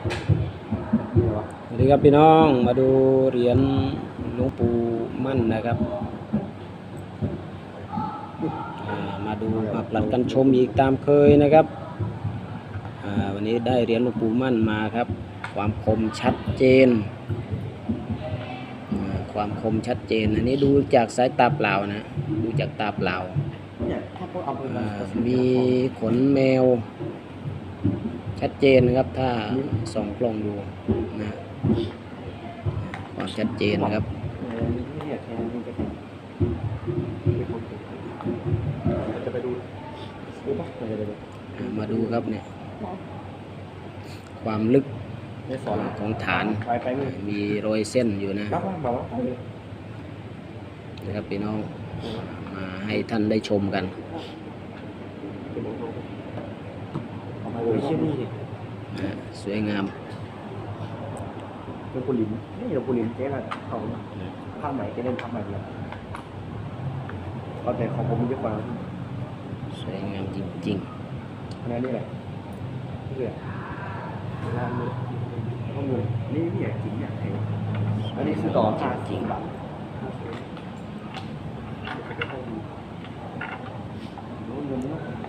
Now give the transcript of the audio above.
สวัสดีครับพี่น้องมาดูเหรียญหลวงปู่มั่นนะครับอ่ามาดูมาปรับกันชมอีกตามเคยนะครับอ่าวันนี้ได้เหรียญหลวงปู่มั่นมาครับ ความคมชัดเจนอ่าความคมชัดเจน อันนี้ดูจากสายตาเปล่านะ ดูจากตาเปล่าเนี่ยถ้าพวกเอาไปอ่ามันมีขนแมว ชัดเจนนะครับถ้าส่องกล้องดูนะความชัดเจนนะครับมาดูครับเนี่ยความลึกของฐานมีรอยเส้นอยู่นะนะครับพี่น้องมาให้ท่านได้ชมกัน โอ้ยเชนี่สวยงามหลวงปู่หลินนี่หลวงปู่หลินเจ๊ละเขาผ้าไหมเจ๊เล่นผ้าไหมเนี่ยเอาแต่ของผมดีกว่าสวยงามจริงอันนั้นนี่แหละนี่แหละร้านนี้ข้อมูลนี่นี่อยากกินอยากเห็นๆอันนี้คือต่อผ้าจริงโน้นเงินเาะ